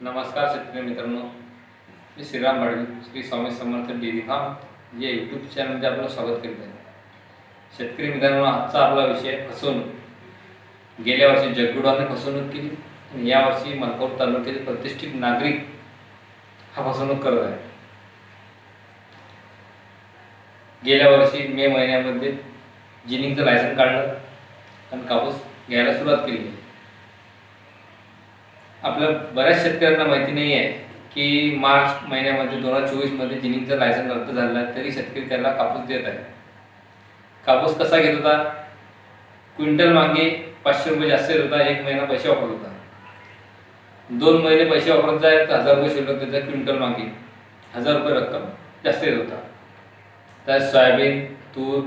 नमस्कार शेतकरी मित्रांनो मी श्रीराम भाडवी श्री स्वामी समर्थ डेअरी फार्म या यूट्यूब चॅनलमध्ये आपलं स्वागत करीत. आहे शेतकरी मित्रांनो आजचा आपला विषय फसवणूक. गेल्या वर्षी जगगुडाने फसवणूक केली आणि यावर्षी मलकापूर तालुक्यातील प्रतिष्ठित नागरिक हा फसवणूक करत आहे. गेल्या वर्षी मे महिन्यामध्ये जिनिंगचं लायसन काढलं आणि कापूस घ्यायला सुरुवात केली. आपल्या बऱ्याच शेतकऱ्यांना माहिती नाही आहे की मार्च महिन्यामध्ये दोन हजार चोवीसमध्ये जिनिंगचं लायसन रद्द झालं आहे तरी शेतकरी त्याला कापूस देत आहे कापूस कसा घेत होता? क्विंटल मागे पाचशे रुपये जास्त येत होता एक महिना पैसे वापरत होता. दोन महिने पैसे वापरत जाय तर हजार रुपये शिल्लक त्याचा क्विंटल मागे. हजार रुपये रक्कम जास्त येत होता. त्यात सोयाबीन तूर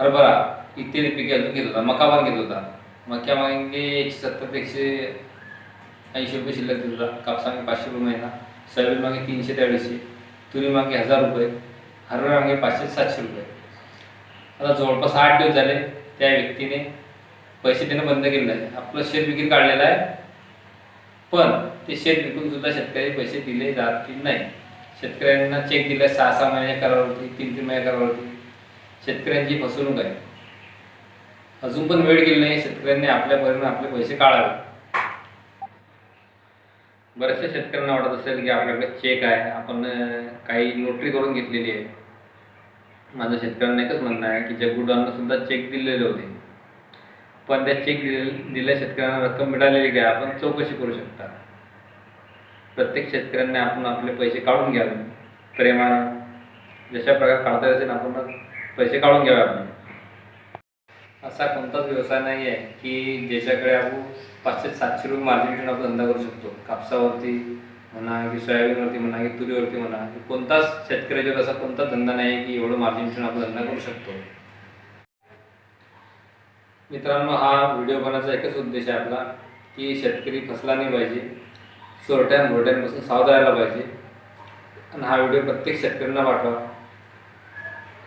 हरभरा इत्यादी पिके अजून घेत होता. मका पण घेत होता. मक्यामागे एकशे सत्तर ते एकशे ऐंशी रुपये शिल्लक दिला होता कापसा मागे पाचशे रुपये महिना सोयाबीन मागे तीनशे ते अडीचशे तुरी मागे हजार रुपये हरभरा मागे पाचशे सातशे रुपये. आता जवळपास आठ दिवस झाले त्या व्यक्तीने पैसे देणं बंद केलेलं आहे आपलं शेत विक्री काढलेलं आहे पण ते शेत विकून सुद्धा शेतकरी पैसे दिले जातील नाही. शेतकऱ्यांना चेक दिला सहा सहा महिन्याच्या करावरती तीन तीन महिन्या करावरती. शेतकऱ्यांची फसवणूक आहे. अजून पण वेळ गेली नाही शेतकऱ्यांनी आपल्यापर्यंत आपले पैसे काढावे. बऱ्याचशा शेतकऱ्यांना वाटत असेल की आपल्याकडे चेक आहे. आपण काही नोटरी करून घेतलेली आहे. माझं शेतकऱ्यांना एकच म्हणणं आहे की जगुडांना सुद्धा चेक दिलेले होते. पण त्या चेक दिलेल्या शेतकऱ्यांना रक्कम मिळालेली काय? आपण चौकशी करू शकता. प्रत्येक शेतकऱ्यांनी आपण आपले पैसे काढून घ्यावे. प्रेमानं. जशा प्रकारे काढता असेल आपण पैसे काढून घ्यावे आपण. असा कोणताच व्यवसाय नाही आहे की ज्याच्याकडे आपण पाचशे सातशे रुपये मार्जिन ठेवून आपण धंदा करू शकतो. कापसावरती म्हणा की सोयाबीनवरती म्हणा की तुरीवरती म्हणा कोणताच शेतकऱ्याच्यावर असा कोणताच धंदा नाही आहे की एवढं मार्जिन ठेवून आपण धंदा करू शकतो. मित्रांनो हा व्हिडिओ बनवायचा एकच उद्देश आहे आपला की शेतकरी फसला नाही पाहिजे चोरट्यां घोरट्यांपासून सावध राहायला पाहिजे. आणि हा व्हिडिओ प्रत्येक शेतकऱ्यांना पाठवा.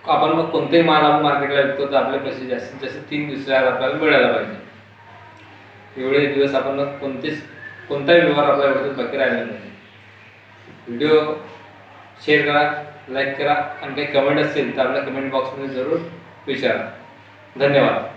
आपण मग कोणतेही माल आपण मार्केटला विकतो तर आपले पैसे जास्तीत जास्त तीन दिवसात आपल्याला मिळायला पाहिजे. एवढे दिवस आपण कोणतेच कोणताही व्यवहार आपल्या एवढे बाकी राहिला नाही. व्हिडिओ शेअर करा लाईक करा आणि काही कमेंट असतील तर आपल्या कमेंट बॉक्समध्ये जरूर विचारा. धन्यवाद.